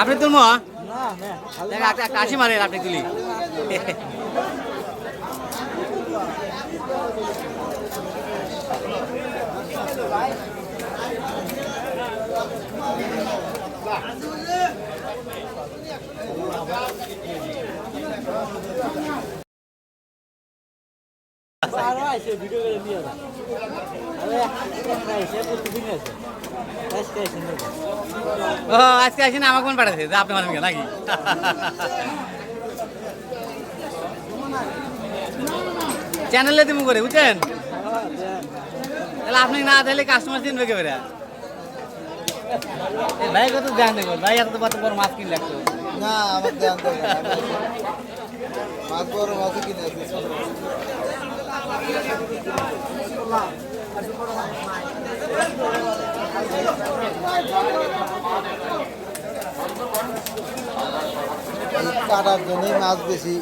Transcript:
আপনি তুলবো না একটা কাশি মারেন আপনি তুলি। ভিডিও করে নিয়ে আরে একটা এসে প্রতিদিন আছে ও আজকে আসেন আমাকে মন পাঠাচ্ছে যে আপনি মারেন নাকি? চ্যানেলে তুমি করে বুঝছেন? তাহলে আপনি না তাহলে কাস্টমার চিনবে কে বেরা ভাই কত ধ্যান দেখো ভাই এত বড় বড় মাছ কিনলে একটু। না আমার ধ্যান দেবে মাছ বড় মাছই কিনে কাটার জন্যই মাছ বেশি।